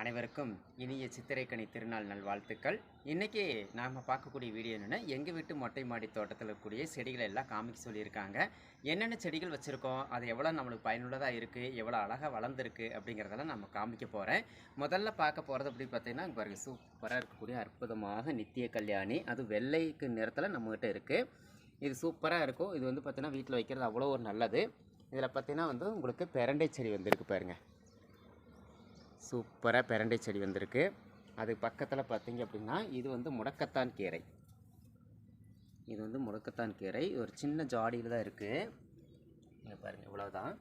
அனைவருக்கும் இனிய சித்திரைக்கணி திருநாள் நல்வாழ்த்துக்கள். இன்றைக்கி நாம் பார்க்கக்கூடிய வீடியோ என்னென்னா எங்கள் வீட்டு மொட்டை மாடி தோட்டத்தில் இருக்கக்கூடிய செடிகளை எல்லாம் காமிக்க சொல்லியிருக்காங்க. என்னென்ன செடிகள் வச்சுருக்கோம் அது எவ்வளோ நம்மளுக்கு பயனுள்ளதாக இருக்குது எவ்வளோ அழகாக வளர்ந்துருக்கு அப்படிங்கிறதெல்லாம் நம்ம காமிக்க போகிறேன் முதல்ல பார்க்க போகிறது அப்படி பார்த்தீங்கன்னா பாருங்கள் சூப்பராக இருக்கக்கூடிய அற்புதமாக நித்திய கல்யாணி. அது வெள்ளைக்கு நிறத்தில் நம்மகிட்ட இருக்குது இது சூப்பராக இருக்கும். இது வந்து பார்த்திங்கன்னா வீட்டில் வைக்கிறது அவ்வளோ ஒரு நல்லது. இதில் பார்த்தீங்கன்னா வந்து உங்களுக்கு பெரண்டை செடி வந்திருக்கு பாருங்கள் சூப்பராக பெரண்டை செடி வந்திருக்கு. அது பக்கத்தில் பார்த்தீங்க அப்படின்னா இது வந்து முடக்கத்தான் கீரை. இது வந்து முடக்கத்தான் கீரை. ஒரு சின்ன ஜாடியில் தான் இருக்குது இங்கே பாருங்கள் இவ்வளோதான்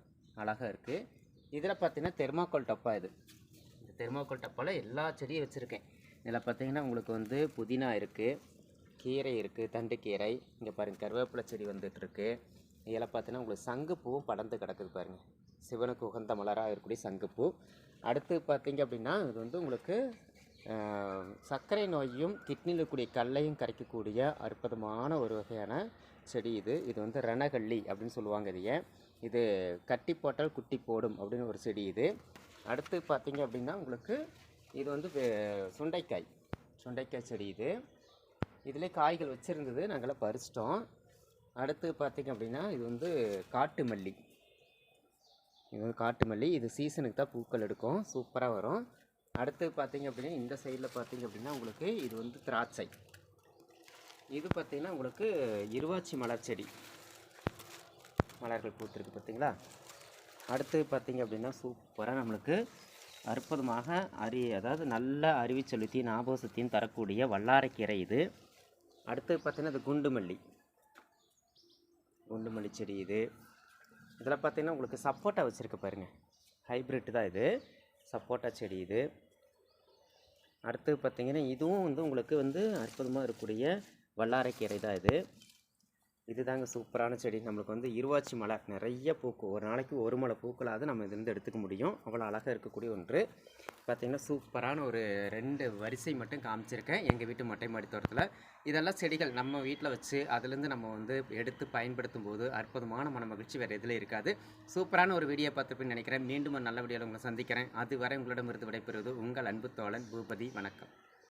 அழகாக இருக்குது இதில் பார்த்தீங்கன்னா தெர்மாக்கோல் டப்பா இது. இந்த தெர்மாக்கோல் டப்பாவில் எல்லா செடியும் வச்சுருக்கேன். இதில் பார்த்தீங்கன்னா உங்களுக்கு வந்து புதினா இருக்குது கீரை இருக்குது தண்டுக்கீரை இங்கே பாருங்கள் கருவேப்பிலை செடி வந்துட்டுருக்கு இதில் பார்த்தீங்கன்னா உங்களுக்கு சங்குப்பூவும் படர்ந்து கிடக்குது பாருங்கள் சிவனுக்கு உகந்த மலராக இருக்கக்கூடிய சங்குப்பூ. அடுத்து பார்த்தீங்க அப்படின்னா இது வந்து உங்களுக்கு சர்க்கரை நோயையும் கிட்னியில் இருக்கக்கூடிய கல்லையும் கரைக்கக்கூடிய அற்புதமான ஒரு வகையான செடி இது. இது வந்து ரணகள்ளி அப்படின்னு சொல்லுவாங்க இதைய. இது கட்டி போட்டால் குட்டி போடும் அப்படின்னு ஒரு செடி இது. அடுத்து பார்த்தீங்க அப்படின்னா உங்களுக்கு இது வந்து வே- சுண்டைக்காய். சுண்டைக்காய் செடி இது. இதிலே காய்கள் வச்சுருந்தது நாங்களாம் பறிச்சிட்டோம். அடுத்து பார்த்தீங்க அப்படின்னா இது வந்து காட்டு மல்லி இது வந்து காட்டு மல்லி. இது சீசனுக்கு தான் பூக்கள் எடுக்கும். சூப்பராக வரும். அடுத்து பார்த்தீங்க அப்படின்னா இந்த சைடில் பார்த்தீங்க அப்படின்னா உங்களுக்கு இது வந்து திராட்சை. இது பார்த்தீங்கன்னா உங்களுக்கு இருவாச்சி மலர் செடி. மலர்கள் பூத்திருக்கு பார்த்தீங்களா? அடுத்து பார்த்தீங்க அப்படின்னா சூப்பராக நம்மளுக்கு அற்புதமாக அரி அதாவது நல்ல அறிவு செலுத்தியும் ஞாபக சக்தியும் தரக்கூடிய வல்லாரைக்கீரை இது. அடுத்து பார்த்திங்கன்னா இது குண்டு மல்லி. குண்டு மல்லி செடி இது. இதில் பார்த்தீங்கன்னா உங்களுக்கு சப்போட்டா வச்சுருக்கு பாருங்கள் ஹைப்ரிட் தான் இது. சப்போட்டா செடி இது. அடுத்து பார்த்திங்கன்னா இதுவும் வந்து உங்களுக்கு வந்து அற்புதமாக இருக்கக்கூடிய வல்லாரைக்கீரை தான் இது. இதுதாங்க சூப்பரான செடி. நம்மளுக்கு வந்து இருவாச்சி மலை நிறைய பூக்கும் ஒரு நாளைக்கு ஒரு மலை பூக்களாவது நம்ம இதுலேருந்து எடுத்துக்க முடியும். அவ்வளோ அழகாக இருக்கக்கூடிய ஒன்று. பார்த்திங்கன்னா சூப்பரான ஒரு ரெண்டு வரிசை மட்டும் காமிச்சிருக்கேன். எங்கள் வீட்டு மொட்டை மாடி தோட்டத்தில். இதெல்லாம் செடிகள் நம்ம வீட்டில் வச்சு அதுலேருந்து நம்ம வந்து எடுத்து பயன்படுத்தும் போது அற்புதமான மன மகிழ்ச்சி வேறு எதில் இருக்காது. சூப்பரான ஒரு வீடியோ பார்த்துருப்பேன்னு நினைக்கிறேன். மீண்டும் ஒரு நல்ல வீடியோவில் உங்களை சந்திக்கிறேன். அதுவரை உங்களிடமிருந்து விடைபெறுவது உங்கள் அன்பு தோழன் பூபதி. வணக்கம்.